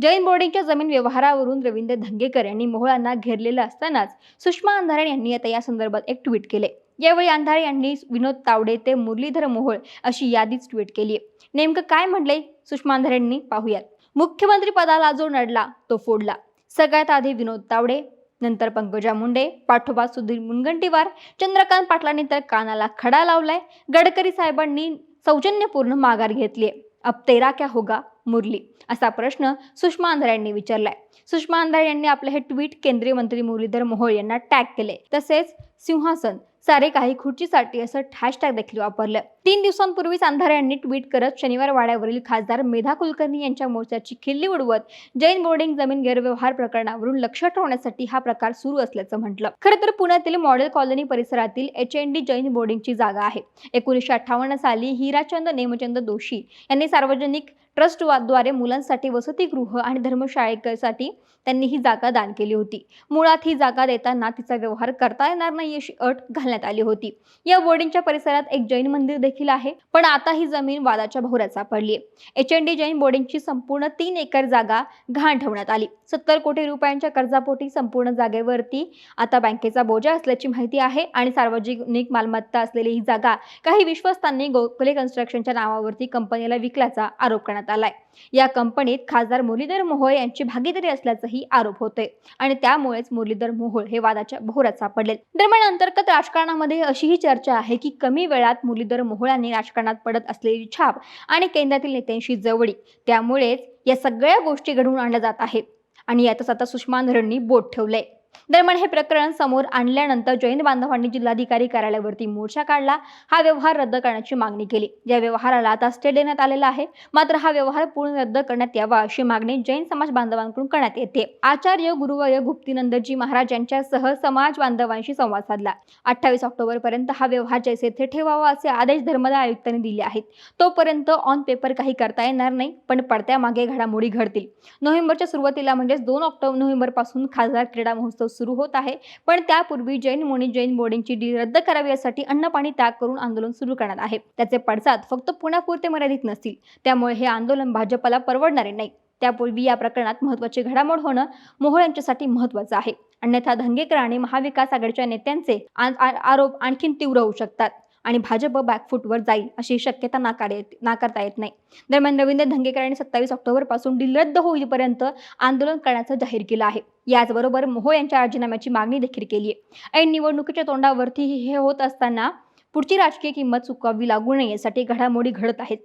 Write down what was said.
जैन बोर्डिंगच्या जमीन व्यवहारावरून रवींद्र धंगेकर यांनी मोहोळांना घेरलेलं असतानाच सुषमा अंधारे यांनी आता या संदर्भात एक ट्विट केले. यावेळी अंधारे यांनी विनोद तावडे ते मुरलीधर मोहोळ अशी यादीच ट्विट केली आहे. नेमकं काय म्हणले सुषमा अंधारे यांनी पाहूयात. मुख्यमंत्री पदाला जो नडला तो फोडला. सगळ्यात आधी विनोद तावडे नंतर पंकजा मुंडे पाठोपाठ सुधीर मुनगंटीवार चंद्रकांत पाटलांनी तर कानाला खडा लावलाय. गडकरी साहेबांनी सौजन्यपूर्ण माघार घेतलीय अब तेरा क्या होगा? मुरली. असा प्रश्न सुषमा अंधारे यांनी विचारलाय. सुषमा अंधारे यांनी आपले हे ट्विट केंद्रीय मंत्री मुरलीधर मोहोळ यांना टॅग केले. तसेच सिंहासन सारे काही खुर्चीसाठी असं हॅशटॅग देखील वापरलं. तीन दिवसांपूर्वीच अंधारे यांनी ट्विट करत शनिवार वाड्यावरील खासदार मेधा कुलकर्णी यांच्या मोर्चाची खिल्ली उडवत जैन बोर्डिंग जमीन गैरव्यवहार प्रकरणावरून लक्ष ठेवण्यासाठी हा प्रकार सुरू असल्याचं म्हटलं. खरं तर पुण्यातील मॉडेल कॉलनी परिसरातील एच एन डी जैन बोर्डिंगची जागा आहे. एकोणीसशे अठ्ठावन्न साली हिराचंद नेमचंद दोषी यांनी सार्वजनिक ट्रस्टद्वारे मुलांसाठी वसतिगृह आणि धर्मशाळेसाठी त्यांनी ही जागा दान केली होती. मुळात ही जागा देताना तिचा व्यवहार करता येणार नाही अशी अट घाल घालण्यात आली होती. या बोर्डिंगच्या परिसरात एक जैन मंदिर देखील आहे. पण आता ही जमीन वादाच्या भोवऱ्यात सापडली एच एन डी जैन बोर्डिंगची संपूर्ण तीन एकर जागा घाण ठेवण्यात आली. सत्तर कोटी रुपयांच्या कर्जापोटी संपूर्ण जागेवरती आता बँकेचा बोजा असल्याची माहिती आहे आणि सार्वजनिक मालमत्ता असलेली ही जागा काही विश्वस्तांनी गोखले कन्स्ट्रक्शनच्या नावावरती कंपनीला विकल्याचा आरोप करण्यात आलाय. या कंपनीत खासदार मुरलीधर मोहोळ यांची भागीदारी असल्याचाही आरोप होतोय. आणि त्यामुळेच मुरलीधर मोहोळ हे वादाच्या भोवऱ्यात सापडले दरम्यान अंतर्गत राजकारण राजकारणामध्ये अशीही चर्चा आहे की कमी वेळात मुरलीधर मोहोळांनी राजकारणात पडत असलेली छाप आणि केंद्रातील नेत्यांशी जवळी त्यामुळेच या सगळ्या गोष्टी घडवून आणल्या जात आहेत. आणि यातच आता सुषमा धरणनी बोट ठेवलंय. दरम्यान हे प्रकरण समोर आणल्यानंतर जैन बांधवांनी जिल्हाधिकारी कार्यालयावरती मोर्चा काढला. हा व्यवहार रद्द करण्याची मागणी केली. या व्यवहाराला आता स्टे देण्यात आलेला आहे मात्र हा व्यवहार पूर्ण रद्द करण्यात यावा अशी मागणी जैन समाज बांधवांकडून करण्यात येते. आचार्य गुरुवर्य गुप्तीनंदजी महाराज यांच्यासह समाज बांधवांशी संवाद साधला. अठ्ठावीस ऑक्टोबर पर्यंत हा व्यवहार जैसे थे ठेवावा असे आदेश धर्मदाय आयुक्तांनी दिले आहेत. तोपर्यंत ऑन पेपर काही करता येणार नाही पण पडत्या मागे घडामोडी घडतील. नोव्हेंबरच्या सुरुवातीला म्हणजेच दोन ऑक्टोबर नोव्हेंबरपासून खासदार क्रीडा महोत्सव सुरू होत आहे. पण त्यापूर्वी जैन मुनी जैन बोर्डिंगची डील रद्द करावी यासाठी अन्न पाणी त्याग करून आंदोलन सुरू करणार आहे. त्याचे पडसाद फक्त पुण्यापुरते मर्यादित नसतील. त्यामुळे हे आंदोलन भाजपला परवडणारे नाही. त्यापूर्वी या प्रकरणात महत्वाची घडामोड होणं मोहोळ यांच्यासाठी महत्वाचं आहे. अन्यथा धंगेकर आणि महाविकास आघाडीच्या नेत्यांचे आरोप आणखीन तीव्र होऊ शकतात. आणि भाजप बॅकफूटवर जाईल अशी शक्यता नाकार येत नाकारता येत नाही. दरम्यान रवींद्र धंगेकर यांनी सत्तावीस ऑक्टोबरपासून डील रद्द होईपर्यंत आंदोलन करण्याचं जाहीर केलं आहे. याचबरोबर मोहोळ यांच्या राजीनाम्याची मागणी देखील केली आहे. ऐन निवडणुकीच्या तोंडावरती हे होत असताना पुढची राजकीय किंमत चुकवावी लागू नये यासाठी घडामोडी घडत आहेत.